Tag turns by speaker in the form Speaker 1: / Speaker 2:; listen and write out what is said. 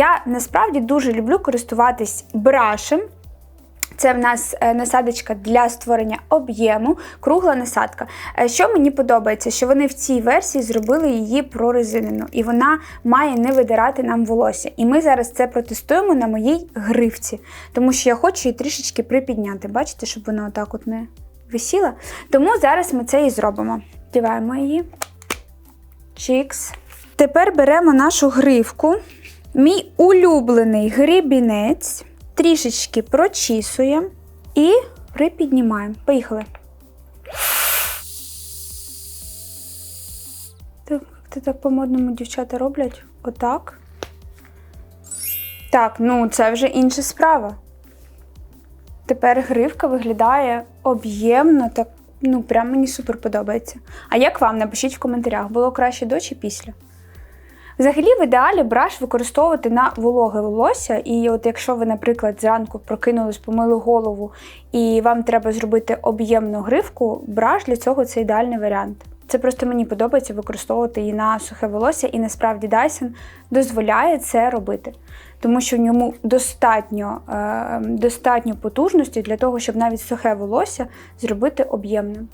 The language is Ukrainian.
Speaker 1: Я насправді дуже люблю користуватись брашем. Це в нас е, насадочка для створення об'єму, кругла насадка. Е, Що мені подобається, що вони в цій версії зробили її прорезинену, і вона має не видирати нам волосся. І ми зараз це протестуємо на моїй гривці, тому що я хочу її трішечки припідняти. Бачите, щоб вона отак от не висіла. Тому зараз ми це і зробимо. Вдіваємо її. Чікс. Тепер беремо нашу гривку. Мій улюблений грібінець. Трішечки прочісуємо і припіднімаємо. Поїхали. Так, це так по-модному дівчата роблять. Отак. Так, ну це вже інша справа. Тепер гривка виглядає об'ємно, так, ну, прям мені супер подобається. А як вам? Напишіть в коментарях, було краще до чи після. Взагалі, в ідеалі браш використовувати на вологе волосся. І от якщо ви, наприклад, зранку прокинулись, помили голову, і вам треба зробити об'ємну гривку, браш для цього це ідеальний варіант. Це просто мені подобається використовувати її на сухе волосся, і насправді Dyson дозволяє це робити, тому що в ньому достатньо, е, достатньо потужності для того, щоб навіть сухе волосся зробити об'ємним.